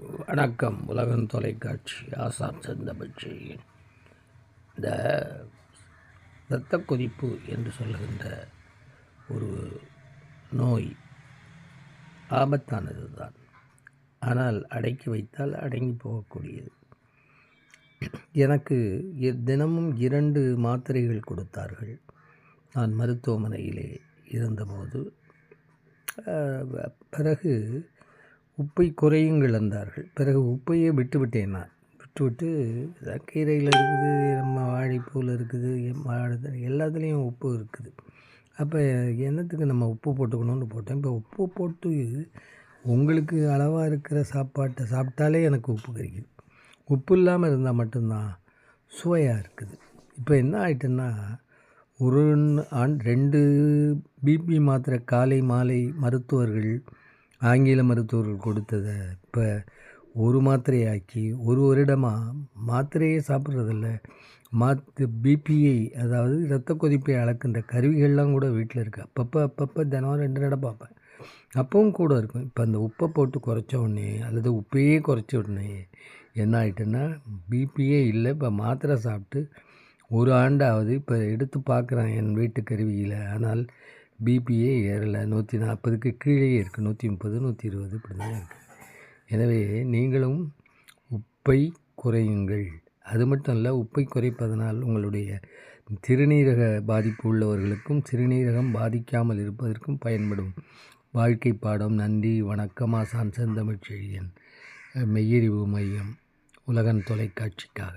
வணக்கம் உலகம் தொலைக்காட்சி ஆசாம் சந்தபட்சி இந்த இரத்த கொதிப்பு என்று சொல்லுகின்ற ஒரு நோய் ஆபத்தானது தான் ஆனால் அடக்கி வைத்தால் அடங்கி போகக்கூடியது. எனக்கு தினமும் இரண்டு மாத்திரைகள் கொடுத்தார்கள். நான் மருத்துவமனையிலே இருந்தபோது பிறகு உப்பை குறையுங்கள் என்றார்கள் பிறகு உப்பையே விட்டுவிட்டேன் நான். விட்டுவிட்டு கீரையில் இருக்குது நம்ம வாழைப்பூவில் இருக்குது எம் வாழை எல்லாத்துலேயும் உப்பு இருக்குது. அப்போ என்னத்துக்கு நம்ம உப்பு போட்டுக்கணும்னு போட்டேன். இப்போ உப்பு போட்டு உங்களுக்கு அளவாக இருக்கிற சாப்பாட்டை சாப்பிட்டாலே எனக்கு உப்பு கிடைக்குது. உப்பு இல்லாமல் இருந்தால் மட்டும்தான் சுவையாக இருக்குது. இப்போ என்ன ஆகிட்டுன்னா ஒரு ஆண் ரெண்டு பிபி மாத்திரை காலை மாலை மருத்துவர்கள் ஆங்கில மருத்துவர்கள் கொடுத்ததை இப்போ ஒரு மாத்திரையாக்கி ஒரு வருடமாக மாத்திரையே சாப்பிட்றதில்ல. மாத்து பிபிஐ அதாவது இரத்த கொதிப்பை அளக்கின்ற கருவிகள்லாம் கூட வீட்டில் இருக்குது அப்பப்போ அப்பப்போ தினம் ரெண்டு நட பார்ப்பேன். அப்பவும் கூட இருக்கும். இப்போ அந்த உப்பை போட்டு குறைச்ச உடனே அல்லது உப்பையே குறைச்ச உடனே என்ன ஆகிட்டேன்னா பிபியே இல்லை இப்போ மாத்திரை சாப்பிட்டு ஒரு ஆண்டாவது இப்போ எடுத்து பார்க்குறேன் என் வீட்டு கருவியில். ஆனால் பிபியே ஏறலை நூற்றி நாற்பதுக்கு கீழே இருக்குது நூற்றி முப்பது நூற்றி இருபது இப்படி தான் இருக்குது எனவே நீங்களும் உப்பை குறையுங்கள். அது மட்டும் இல்லை உப்பை குறைப்பதனால் உங்களுடைய சிறுநீரக பாதிப்பு உள்ளவர்களுக்கும் சிறுநீரகம் பாதிக்காமல் இருப்பதற்கும் பயன்படும். வாழ்க்கை பாடம் நன்றி வணக்கம் ஆசான் செந்தமிழ் செழியன் மெய்யறிவு மையம் உலகன் தொலைக்காட்சிக்காக.